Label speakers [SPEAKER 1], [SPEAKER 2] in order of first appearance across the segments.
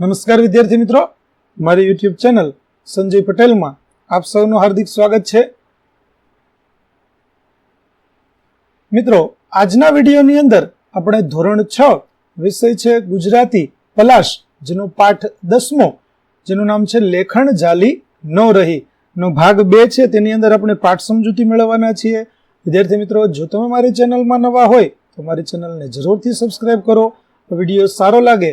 [SPEAKER 1] નમસ્કાર વિદ્યાર્થી મિત્રો. મારી યુટ્યુબ ચેનલ સંજય પટેલમાં આપ સૌનું હાર્દિક સ્વાગત છે. મિત્રો, આજના વિડીયોની અંદર આપણે ધોરણ છ વિષય છે ગુજરાતી પલાશ, જેનો પાઠ દસમો, જેનું નામ છે લેખણ જાલી ન રહી. નો ભાગ બે છે, તેની અંદર આપણે પાઠ સમજૂતી મેળવવાના છીએ. વિદ્યાર્થી મિત્રો, જો તમે મારી ચેનલમાં નવા હોય, તો મારી ચેનલને જરૂરથી સબસ્ક્રાઇબ કરો. વીડિયો સારો લાગે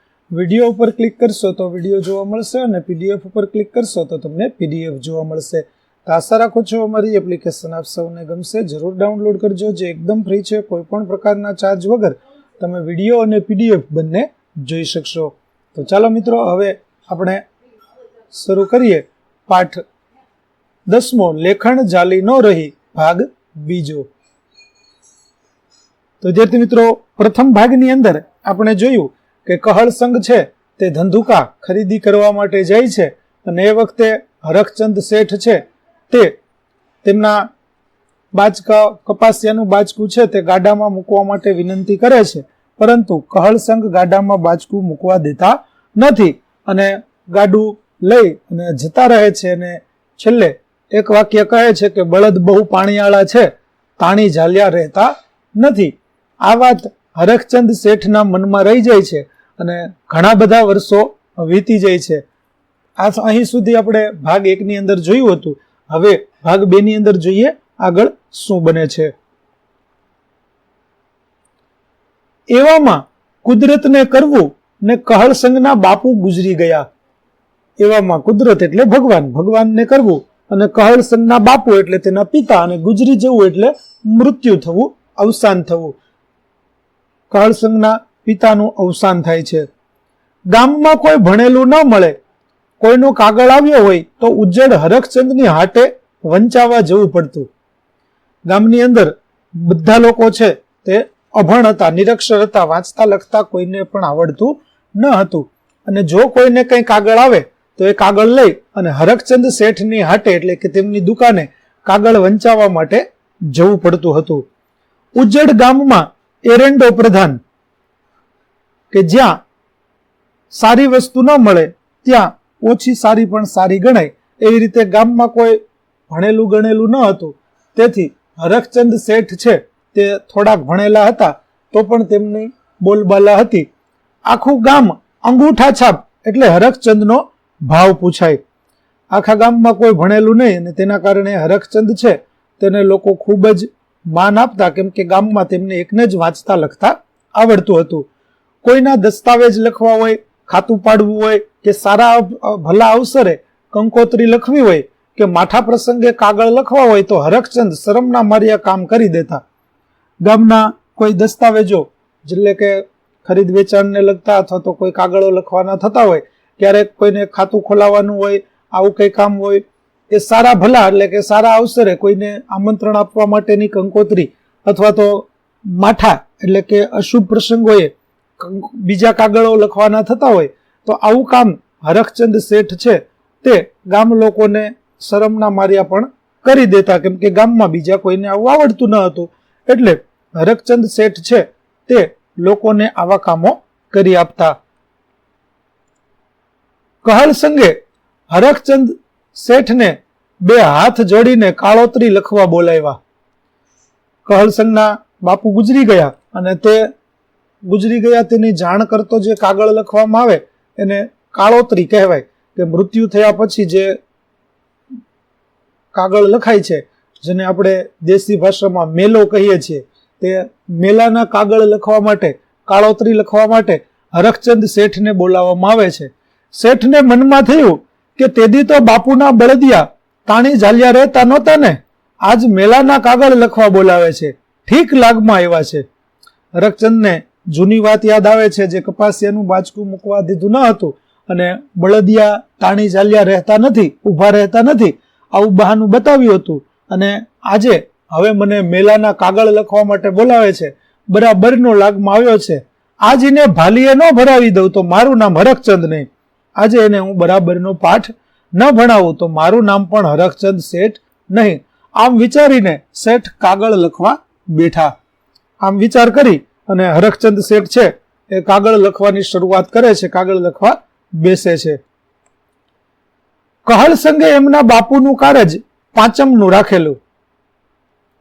[SPEAKER 1] વીડિયો ઉપર ક્લિક કરશો તો વીડિયો જોવા મળશે અને પીડીએફ ઉપર ક્લિક કરશો તો તમને પીડીએફ જોવા મળશે. તો આશા રાખું છું અમારી એપ્લિકેશન આપ સૌને ગમશે. જરૂર ડાઉનલોડ કરજો. જે એકદમ ફ્રી છે કોઈ પણ પ્રકારના ચાર્જ વગર તમે વીડિયો અને પીડીએફ બંને જોઈ શકશો. તો ચાલો મિત્રો, હવે આપણે શરૂ કરીએ. પાઠ દસમો લેખણ જાલી ન રહી, ભાગ બીજો. તો વિદ્યાર્થી મિત્રો, પ્રથમ ભાગની અંદર આપણે જોયું કે કહળ સંઘ છે તે ધંધુકા ખરીદી કરવા માટે જાય છે અને એ વખતે હરખચંદ શેઠ છે તે તેમના બાચકા કપાસિયાનું બાચકું છે તે ગાડામાં મૂકવા માટે વિનંતી કરે છે. પરંતુ કહળ સંઘ ગાડામાં બાચકું મૂકવા દેતા નથી અને ગાડું લઈ અને જતા રહે છે અને છેલ્લે એક વાક્ય કહે છે કે બળદ બહુ પાણીયાળા છે, તાણી ઝાલ્યા રહેતા નથી. આ વાત હરખચંદ શેઠના મનમાં રહી જાય છે અને ઘણા બધા વર્ષો વીતી જાય છે. આ અહીં સુધી આપણે ભાગ એકની અંદર જોયું હતું. હવે ભાગ બે ની અંદર જોઈએ આગળ શું બને છે. એવામાં કુદરતને કરવું ને કહળ સંઘના બાપુ ગુજરી ગયા. એવામાં કુદરત એટલે ભગવાન. ભગવાનને કરવું અને કહળ સંઘના બાપુ એટલે તેના પિતા અને ગુજરી જવું એટલે મૃત્યુ થવું, અવસાન થવું. કહળ સંઘના પિતાનું અવસાન થાય છે. ગામમાં કોઈ ભણેલું ન મળે, કોઈનો કાગળ આવ્યો હોય તો ઉજ્જડ હરખચંદની હાટે વંચાવા જવું પડતું. ગામની અંદર બધા લોકો છે તે અભણ હતા નિરક્ષર હતા વાંચતા, લખતા કોઈને પણ આવડતું ન હતું. અને જો કોઈને કંઈ કાગળ આવે તો એ કાગળ લઈ અને હરખચંદ શેઠની હાટે એટલે કે તેમની દુકાને કાગળ વંચાવવા માટે જવું પડતું હતું. ઉજ્જડ ગામમાં એરંડો પ્રધાન. કે જ્યાં સારી વસ્તુ ન મળે, ત્યાં ઓછી સારી પણ સારી ગણાય. એવી રીતે ગામમાં કોઈ ભણેલું ગણેલું ન હતું. તેથી હરખચંદ શેઠ છે, તે થોડાક ભણેલા હતા, તો પણ તેમની બોલબાલા હતી. આખું ગામ અંગૂઠા છાપ એટલે હરખચંદનો ભાવ પૂછાય. આખા ગામમાં કોઈ ભણેલું નહીં અને તેના કારણે હરખચંદ છે, તેને લોકો ખૂબ જ માન આપતા કેમ કે ગામમાં તેમને એકને જ વાંચતા, લખતા આવડતું હતું. કોઈના દસ્તાવેજ લખવા હોય, ખાતું પાડવું હોય, કે સારા ભલા અવસરે કંકોત્રી લખવી હોય, કે માઠા પ્રસંગે કાગળ લખવા હોય તો હરખચંદ શરમના માર્યા કામ કરી દેતા. ગામના કોઈ દસ્તાવેજો એટલે કે ખરીદ વેચાણને લગતા અથવા તો કોઈ કાગળો લખવાના થતા હોય, ક્યારેક કોઈને ખાતું ખોલાવવાનું હોય, આવું કંઈ કામ હોય એ સારા ભલા એટલે કે સારા અવસરે કોઈને આમંત્રણ આપવા માટેની કંકોત્રી અથવા તો માઠા એટલે કે અશુભ પ્રસંગોએ બીજા કાગળો લખવાના થતા હોય, તો આવું કામ હરખચંદ શેઠ છે તે ગામ લોકોને શરમના માર્યા પણ કરી દેતા, કેમ કે ગામમાં બીજા કોઈને આવું આવડતું ન હતું. એટલે હરખચંદ શેઠ છે તે લોકોને આવા કામો કરી આપતા. કહલ સંગે હરખચંદ શેઠને બે હાથ જોડીને કાળોતરી લખવા બોલાવ્યા. કહલસંગના બાપુ ગુજરી ગયા અને તે ગુજરી ગયા તેની જાણ કરતો જે કાગળ લખવામાં આવે એને કાળોતરી કહેવાય. કે મૃત્યુ થયા પછી જે કાગળ લખાય છે, જેને આપણે દેશી ભાષામાં મેલો કહીએ છીએ, તે મેલાના કાગળ લખવા માટે, કાળોતરી લખવા માટે હરખચંદ શેઠને બોલાવવામાં આવે છે. શેઠને મનમાં થયું કે તેદી તો બાપુના બળદિયા તાણી ઝાલિયા રહેતા નહોતા ને? આજ મેલાના કાગળ લખવા બોલાવે છે. ઠીક લાગમાં આવ્યા છે. હરખચંદને જૂની વાત યાદ આવે છે જે કપાસિયાનું બાચકું મૂકવા દીધું ન હતું અને બળદિયા તાણી ઝાલિયા રહેતા નથી, ઊભા રહેતા નથી. આવું બહાનું બતાવ્યું હતું અને આજે હવે મને મેલાના કાગળ લખવા માટે બોલાવે છે. બરાબરનો લાગમાં આવ્યો છે. આજ એને ભાલીએ ન ભરાવી દઉં તો મારું નામ હરખચંદ નહીં આજે એને હું બરાબરનો પાઠ ન ભણાવું તો મારું નામ પણ હરખચંદ શેઠ નહીં. આમ વિચારીને શેઠ કાગળ લખવા બેઠા. આમ વિચાર કરી અને હરખચંદ શેઠ છે એ કાગળ લખવાની શરૂઆત કરે છે, કાગળ લખવા બેસે છે. કહલ સંગે એમના બાપુનું કારજ પાંચમનું રાખેલું.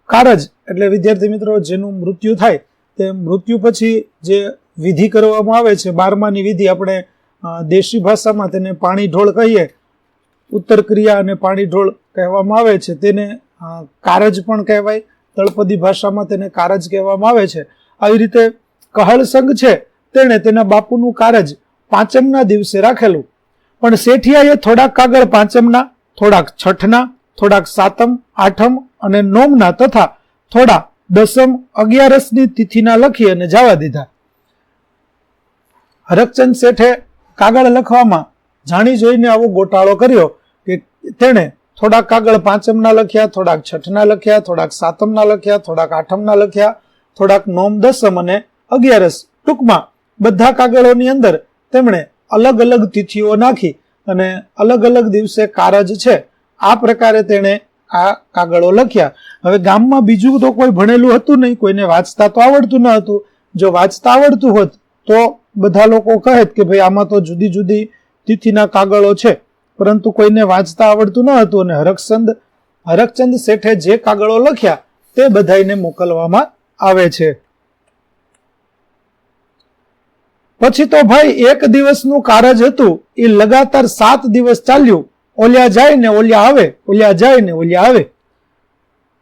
[SPEAKER 1] કારજ એટલે વિદ્યાર્થી મિત્રો, જેનું મૃત્યુ થાય તે મૃત્યુ પછી જે વિધિ કરવામાં આવે છે, બારમાની વિધિ આપણે દેશી ભાષામાં તેને પાણી ઢોળ કહીએ. ઉત્તર ક્રિયા અને પાણી ઢોળ કહેવામાં આવે છે, તેને કારજ પણ કહેવાય. તળપદી ભાષામાં તેને કારજ કહેવામાં આવે છે. આવી રીતે કહળ સંઘ છે, તેણે તેના બાપુનું કારજ પાંચમના દિવસે રાખેલું. પણ શેઠિયાએ થોડાક કાગળ પાંચમના, થોડાક છઠના, થોડાક સાતમ, આઠમ અને નોમના તથા થોડા દસમ અગિયારસની તિથિના લખી અને જવા દીધા. હરકચંદ શેઠે કાગળ લખવામાં જાણી જોઈને આવો ગોટાળો કર્યો. તેણે થોડાક કાગળ પાંચમના લખ્યા, થોડાક છઠના લખ્યા, થોડાક સાતમના લખ્યા, થોડાક આઠમના લખ્યા, થોડાક નોમ દસમ અને અગિયારસ ટૂંકમાં બધા કાગળોની અંદર તેમણે અલગ અલગ તિથિઓ નાખી અને અલગ અલગ દિવસે કારજ છે. આ પ્રકારે તેણે આ કાગળો લખ્યા. હવે ગામમાં બીજું તો કોઈ ભણેલું હતું નહીં, કોઈને વાંચતા તો આવડતું ન હતું. જો વાંચતા આવડતું હોત તો બધા લોકો કહે કે ભાઈ આમાં તો જુદી જુદી તિથિના કાગળો છે. પરંતુ કોઈને વાંચતા આવડતું ન હતું અને હરકચંદ હરકચંદ શેઠે જે કાગળો લખ્યા તે બધાઈને મોકલવામાં આવે છે. પછી તો ભાઈ એક દિવસનું કારજ હતું. એ લગાતાર સાત દિવસ ચાલ્યું. ઓલિયા જાય ને ઓલિયા આવે, ઓલિયા જાય ને ઓલિયા આવે.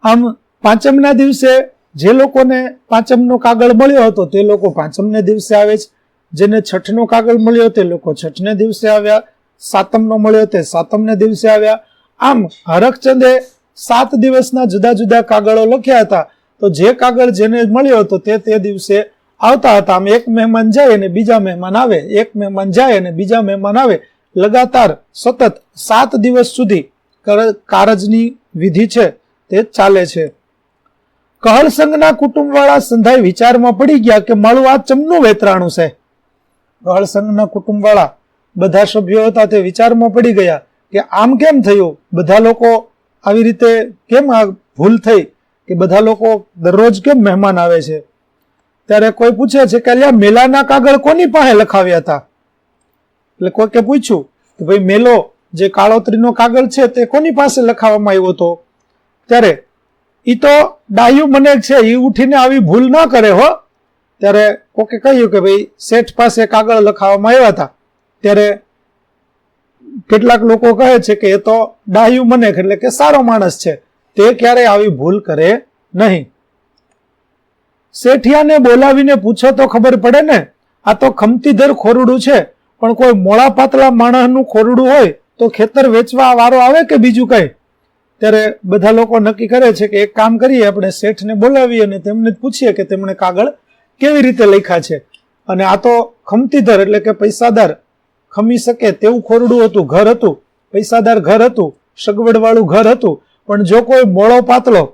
[SPEAKER 1] આમ પાંચમના દિવસે જે લોકોને પાંચમનો કાગળ મળ્યો હતો તે લોકો પાંચમને દિવસે આવે છે. જેને છઠનો કાગળ મળ્યો તે લોકો છઠને દિવસે આવ્યા. સાતમનો મળ્યો તે સાતમને દિવસે આવ્યા. આમ હરકચંદે સાત દિવસના જુદા જુદા કાગળો લખ્યા હતા. તો જે કાગળ જેને મળ્યો હતો તે તે દિવસે આવતા હતા. આમ એક મહેમાન જાય અને બીજા મહેમાન આવે. એક મહેમાન જાય અને બીજા મહેમાન આવે. લગાતાર સતત સાત દિવસ સુધી કર- કારજની વિધિ છે તે ચાલે છે. કહળ સંઘના કુટુંબવાળા સંધાઈ વિચારમાં પડી ગયા કે મારું આ ચમનું વેતરાણું છે. કહળ સંઘના કુટુંબવાળા બધા સભ્યો હતા તે વિચારમાં પડી ગયા કે આમ કેમ થયું? બધા લોકો આવી રીતે કેમ આ ભૂલ થઈ કે બધા લોકો દરરોજ કેમ મહેમાન આવે છે? ત્યારે કોઈ પૂછે છે કે અલ્યા મેલાના કાગળ કોની પાસે લખાવ્યા હતા? એટલે કોઈકે પૂછ્યું કે ભાઈ મેલો જે કાળોતરીનો કાગળ છે તે કોની પાસે લખાવવામાં આવ્યો હતો? ત્યારે એ તો ડાયુ મને છે એ ઉઠીને આવી ભૂલ ના કરે હો. ત્યારે કોકે કહ્યું કે ભાઈ શેઠ પાસે કાગળ લખાવવામાં આવ્યા હતા. ત્યારે કેટલાક લોકો કહે છે કે એ તો ડાયું મને એટલે કે સારો માણસ છે. તે ક્યારેય આવી ભૂલ કરે નહીં. શેઠિયાને બોલાવીને પૂછો તો ખબર પડે ને, આ તો ખમતીધર ખોરડું છે, પણ કોઈ મોળા પાતળા માણસનું ખોરડું હોય તો ખેતર વેચવા વારો આવે કે બીજું કઈ? ત્યારે બધા લોકો નક્કી કરે છે કે એક કામ કરીએ, આપણે શેઠને બોલાવીએ અને તેમને પૂછીએ કે તેમણે કાગળ કેવી રીતે લખ્યા છે. અને આ તો ખમતીધર, એટલે કે પૈસાદાર ખમી શકે તેવું ખોરડું હતું, ઘર હતું, પૈસાદાર ઘર હતું, સગવડવાળું ઘર હતું, પણ જો કોઈ મોળો પાતળો,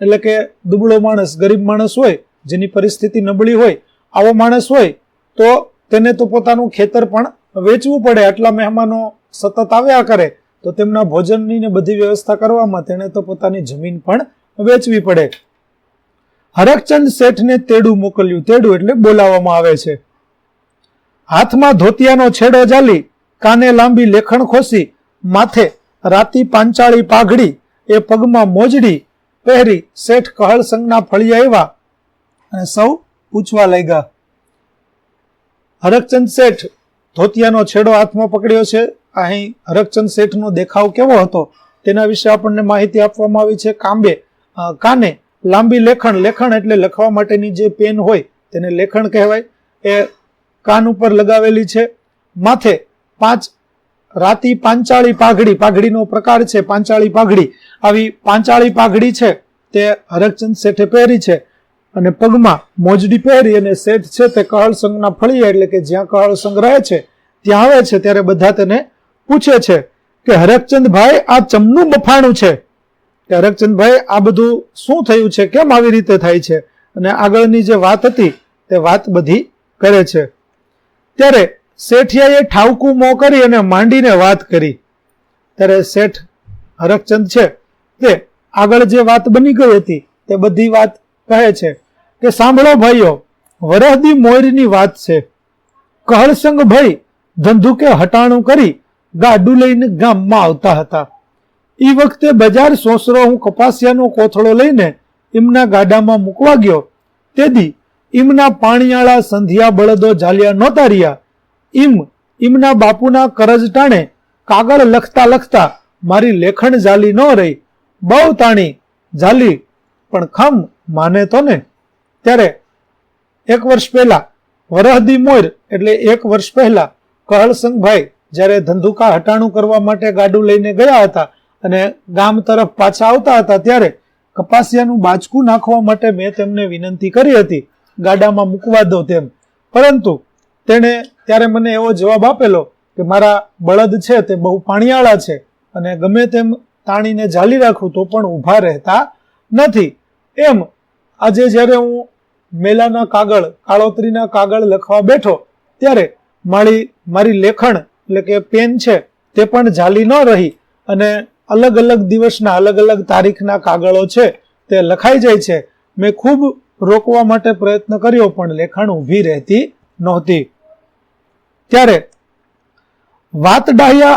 [SPEAKER 1] એટલે કે દુબળો માણસ, ગરીબ માણસ હોય, જેની પરિસ્થિતિ નબળી હોય, આવો માણસ હોય, તો તેને તો પોતાનું ખેતર પણ વેચવું પડે. આટલા મહેમાનો સતત આવ્યા કરે, તો તેમના ભોજનની ને બધી વ્યવસ્થા કરવામાં તેને તો પોતાની જમીન પણ વેચવી પડે. હરકચંદ શેઠને તેડું મોકલ્યું. તેડું એટલે બોલાવવામાં આવે છે. હાથમાં ધોતિયાનો છેડો જાલી, કાને લાંબી લેખણ ખોસી, માથે રાતી પાંચાળી પાઘડી, એ પગમાં મોજડી, પહેરી શેઠ કહળ સંઘના ફળી આવ્યા અને સૌ પૂછવા લાગ્યા, હરકચંદ શેઠ, ધોતિયાનો છેડો હાથમાં પકડ્યો છે? અહીં હરકચંદ શેઠનો દેખાવ કેવો હતો? તેના વિશે આપણને માહિતી આપવામાં આવી છે કાંબે. કાને લાંબી લેખણ લેખણ એટલે લખવા માટેની જે પેન હોય, તેને લેખણ કહેવાય. એ કાન ઉપર લગાવેલી છે. માથે પાંચ રાતી પાંચાળી પાઘડી, પાઘડીનો પ્રકાર છે, પાંચાળી પાઘડી. આવી પાંચાળી પાઘડી છે, તે હરકચંદ શેઠે પહેરી છે અને પગમાં મોજડી પહેરી અને શેઠ છે તે કહળ સંઘના ફળિયા એટલે કે જ્યાં કહળ સંઘ રહે છે, ત્યાં આવે છે, ત્યારે બધા તેને પૂછે છે કે હરકચંદભાઈ, આ ચમનું બફાણું છે? કે હરકચંદભાઈ, આ બધું શું થયું છે? કેમ આવી રીતે થાય છે? અને આગળની જે વાત હતી, તે વાત બધી કરે છે. ત્યારે શેઠિયાએ ઠાવકું મો કરી અને માંડીને વાત કરી. ત્યારે શેઠ હરકચંદ છે તે આગળ જે વાત બની ગઈ હતી તે બધી વાત કહે છે કે સાંભળો ભાઈઓ, વરહદી મોરની વાત છે. કહળસંગ ભાઈ ધંધુકે હટાણું કરી ગાડું લઈને ગામમાં આવતા હતા. એ વખતે બજાર સોસરો હું કપાસિયાનો કોથળો લઈને એમના ગાડામાં મૂકવા ગયો. તેદી ઈમના પાણીયાળા સંધિયા બળદો ઝાલિયા નહોતા રહ્યા. ઈમ, ઈમના બાપુના કરજ ટાણે કાગળ લખતા લખતા મારી લેખણ જાલી ન રહી. બહુ તાણી ઝાલી પણ ખમ માને તો ને? ત્યારે એક વર્ષ પહેલા, વરહદી મોર એટલે એક વર્ષ પહેલા કહળસંગભાઈ જ્યારે ધંધુકા હટાણું કરવા માટે ગાડું લઈને ગયા હતા અને ગામ તરફ પાછા આવતા હતા ત્યારે કપાસિયાનું બાચકું નાખવા માટે મેં તેમને વિનંતી કરી હતી. ગાડામાં મૂકવા દો તેમ. પરંતુ તેણે ત્યારે મને એવો જવાબ આપેલો કે મારા બળદ છે તે બહુ પાણીયાળા છે અને ગમે તેમ તાણીને જાલી રાખું તો પણ ઊભા રહેતા નથી. એમ આજે જ્યારે હું મેલાના કાગળ, કાળોતરીના કાગળ લખવા બેઠો, ત્યારે મારી મારી લેખણ એટલે કે પેન છે તે પણ જાલી ન રહી અને અલગ અલગ દિવસના અલગ અલગ તારીખના કાગળો છે તે લખાઈ જાય છે. મેં ખૂબ રોકવા માટે પ્રયત્ન કર્યો, પણ લેખાણ ઊભી રહેતી નહોતી. ત્યારે વાત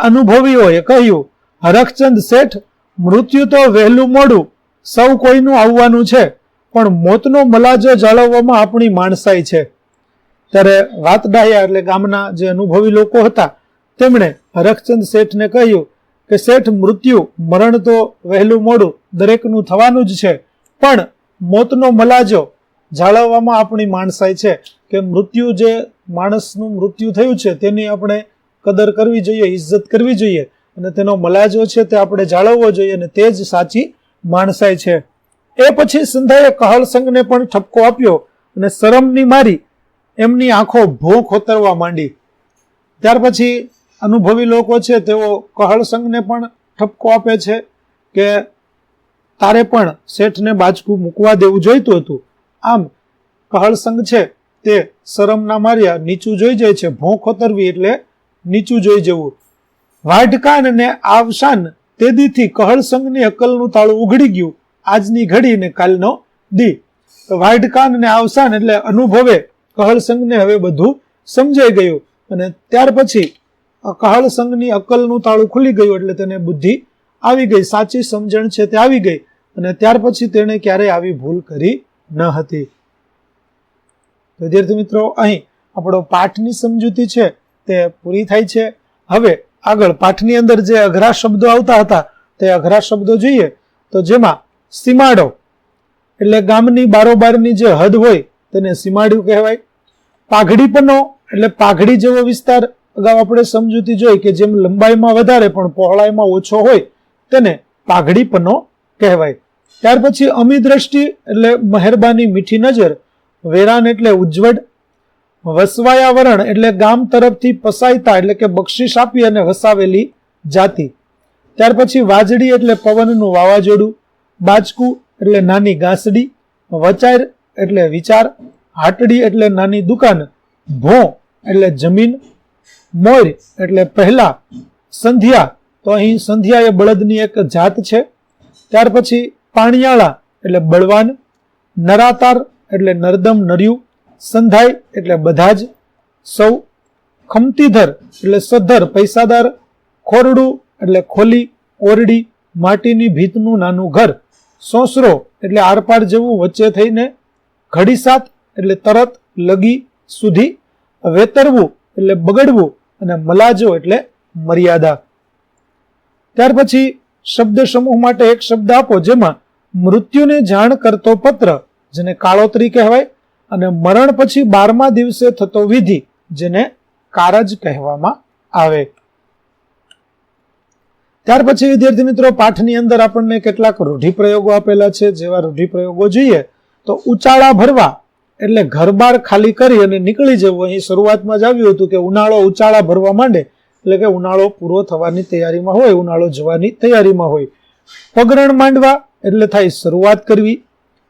[SPEAKER 1] અનુભવીઓએ કહ્યું, હરખચંદ શેઠ, મૃત્યુ તો વહેલું મોડું. સૌ કોઈનું આવવાનું છે, પણ મોતનો મલાજો જાળવવામાં આપણી માણસાઈ છે. ત્યારે વાત એટલે ગામના જે અનુભવી લોકો હતા, તેમણે હરખચંદ શેઠને કહ્યું કે, શેઠ, મૃત્યુ, મરણ તો વહેલું મોડું. દરેકનું થવાનું જ છે, પણ મોતનો મલાજો જાળવવામાં આપણી માણસાઈ છે કે મૃત્યુ જે માણસનું મૃત્યુ થયું છે તેની આપણે કદર કરવી જોઈએ, ઇજ્જત કરવી જોઈએ અને તેનો મલાજો છે તે આપણે જાળવવો જોઈએ અને તે જ સાચી માણસાઈ છે. એ પછી સંધાએ કહલ સંઘને પણ ઠપકો આપ્યો અને શરમની મારી એમની આંખો ભૂખ ખોતરવા માંડી. ત્યાર પછી અનુભવી લોકો છે તેઓ કહળ સંઘને પણ ઠપકો આપે છે કે તારે પણ શેઠને બાજકું મૂકવા દેવું જોઈતું હતું. આમ કહળસંગ છે તે શરમના માર્યા નીચું જોઈ જાય છે, ભોંખ ખોતરવી એટલે નીચું જોઈ જવું. વાઢકાન ને આવશાન તેદીથી કહળ સંઘની અકલનું તાળું ઉઘડી ગયું. આજની ઘડી ને કાલનો દી. વાઢકાન ને આવસાન એટલે અનુભવે કહળ સંઘને હવે બધું સમજાઈ ગયું. અને ત્યાર પછી કહળ સંઘની અકલનું તાળું ખુલી ગયું એટલે તેને બુદ્ધિ આવી ગઈ. સાચી સમજણ છે તે આવી ગઈ. અને ત્યાર પછી તેણે ક્યારેય આવી ભૂલ કરી ન હતી. વિદ્યાર્થી મિત્રો, અહીં આપણો પાઠની સમજૂતી છે, તે પૂરી થાય છે. હવે આગળ પાઠની અંદર જે અઘરા શબ્દો આવતા હતા, તે અઘરા શબ્દો જોઈએ. તો જેમાં સીમાડો, એટલે ગામની બારોબારની જે હદ હોય, તેને સીમાડ્યું કહેવાય. પાઘડીપનો, એટલે પાઘડી જેવો વિસ્તાર અગાઉ આપણે સમજૂતી જોઈ કે જેમ લંબાઈમાં વધારે પણ પહોળાઈમાં ઓછો હોય, તેને પાઘડીપનો કહેવાય. ત્યાર પછી અમી દ્રષ્ટિ એટલે મહેરબાની મીઠી નજર, વેરાન એટલે ઉજ્જવળ, વસવાયાવરણ એટલે ગામ તરફથી પસાયતા એટલે કે બક્ષિસ આપી અને વસાવેલી જાતિ. ત્યાર પછી વાજડી એટલે પવનનું વાવાઝોડું બાચકું એટલે નાની ગાંસડી વચાર એટલે વિચાર, હાટડી એટલે નાની દુકાન, ભો એટલે જમીન, મોર એટલે પહેલા, સંધ્યા તો અહીં સંધ્યા એ બળદની એક જાત છે. ત્યાર પછી પાણીયાળા એટલે બળવાન, નરાતાર એટલે નરદમ નર્યું સંધાય એટલે બધા જ સૌ, ખમતીધર એટલે સદ્ધર પૈસાદાર, ખોરડું એટલે ખોલી, ઓરડી, માટીની ભીતનું નાનું ઘર, સોસરો એટલે આરપાર જેવું વચ્ચે થઈને, ઘડીસાત એટલે તરત, લગી, સુધી, વેતરવું એટલે બગડવું અને મલાજો એટલે મર્યાદા. ત્યાર પછી શબ્દ સમૂહ માટે એક શબ્દ આપો જેમાં મૃત્યુને જાણ કરતો પત્ર, જેને કાળોતરી કહેવાય, અને મરણ પછી બારમા દિવસે થતો વિધિ, જેને કારજ કહેવામાં આવે. ત્યાર પછી, વિદ્યાર્થી મિત્રો, પાઠની અંદર આપણને કેટલાક રૂઢિપ્રયોગો આપેલા છે. જેવા રૂઢિપ્રયોગો જોઈએ, તો ઉચાળા ભરવા, એટલે ઘર બાર ખાલી કરી અને નીકળી જવું. અહીં શરૂઆતમાં જ આવ્યું હતું કે ઉનાળો ઉચાળા ભરવા માંડે, એટલે કે ઉનાળો પૂરો થવાની તૈયારીમાં હોય, ઉનાળો જવાની તૈયારીમાં હોય. પગરણ માંડવા એટલે થાય શરૂઆત કરવી,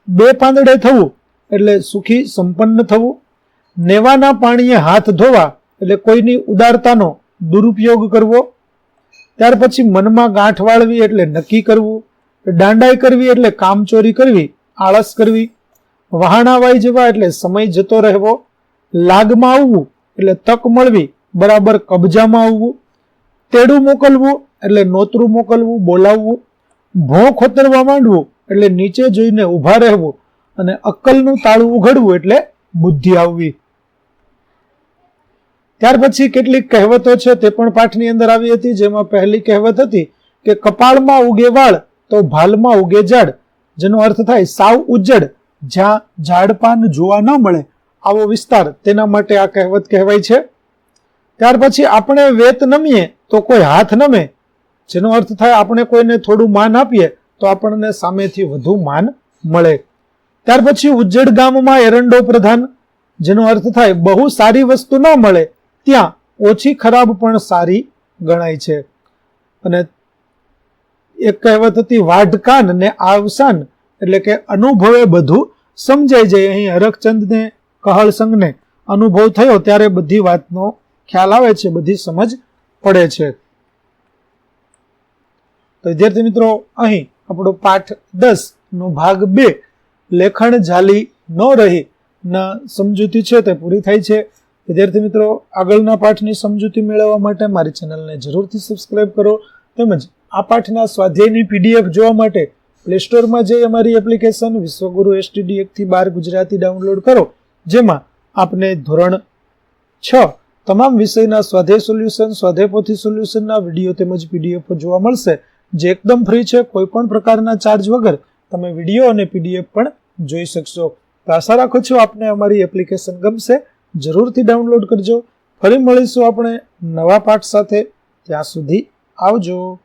[SPEAKER 1] બે પાંદડે થવું, એટલે સુખી સંપન્ન થવું, નેવાના પાણીએ હાથ ધોવા, એટલે કોઈની ઉદારતાનો દુરુપયોગ કરવો, ત્યાર પછી મનમાં ગાંઠ વાળવી, એટલે નક્કી કરવું, દાંડાઈ કરવી, એટલે કામચોરી કરવી, આળસ કરવી વહાણાવાઈ જવા, એટલે સમય જતો રહેવો, લાગમાં આવવું, એટલે તક મળવી, બરાબર કબજામાં આવવું, તેડું મોકલવું, એટલે નોતરું મોકલવું, બોલાવવું ભોં ખોતરવા માંડવું એટલે નીચે જોઈને ઊભા રહેવું અને અક્કલનું તાળું ઉઘડવું એટલે બુદ્ધિ આવવી. ત્યાર પછી કેટલીક કહેવતો છે તે પણ પાઠની અંદર આવી હતી, જેમાં પહેલી કહેવત હતી કે કપાળમાં ઉગે વાળ તો ભાલમાં ઉગે ઝાડ, જેનો અર્થ થાય સાવ ઉજ્જડ, જ્યાં ઝાડપાન જોવા ન મળે. આવો વિસ્તાર તેના માટે આ કહેવત કહેવાય છે. ત્યાર પછી આપણે વેત નમીએ તો કોઈ હાથ નમે જેનો અર્થ થાય આપણે કોઈને થોડું માન આપીએ તો આપણને સામેથી વધુ માન મળે. ત્યાર પછી ઉજ્જડ ગામમાં એરંડો પ્રધાન, જેનો અર્થ થાય બહુ સારી વસ્તુ ન મળે, ત્યાં ઓછી ખરાબ પણ સારી ગણાય છે. અને એક કહેવત હતી, વાઢકાન ને આવસાન એટલે કે અનુભવે બધું સમજાઈ જાય. અહીં હરકચંદને કહળસંગને અનુભવ થયો ત્યારે બધી વાતનો ખ્યાલ આવે છે, બધી સમજ પડે છે. તો વિદ્યાર્થી મિત્રો, અહીં આપણો પાઠ દસ નો ભાગ બે, લેખણ જાલી ન રહી ના સમજૂતી છે તે પૂરી થાય છે. વિદ્યાર્થી મિત્રો, આગળના પાઠની સમજૂતી મેળવવા માટે મારી ચેનલને જરૂરથી સબસ્ક્રાઇબ કરો તેમજ આ પાઠના સ્વાધ્યાયની પીડીએફ જોવા માટે પ્લે સ્ટોરમાં જઈ અમારી એપ્લિકેશન વિશ્વગુરુ એસટીડી એકથી બાર ગુજરાતી ડાઉનલોડ કરો, જેમાં આપને ધોરણ છ તમામ વિષયના સ્વાધ્યાય સોલ્યુશન સ્વાધ્યાય પોથી સોલ્યુશનના વીડિયો તેમજ પીડીએફ જોવા મળશે. જે એકદમ ફ્રી છે કોઈ પણ પ્રકારના ચાર્જ વગર તમે વીડિયો અને પીડીએફ પણ જોઈ શકશો. તો આશા રાખું છું આપને અમારી એપ્લિકેશન ગમશે. જરૂરથી ડાઉનલોડ કરજો. ફરી મળીશું આપણે નવા પાઠ સાથે. ત્યાં સુધી આવજો.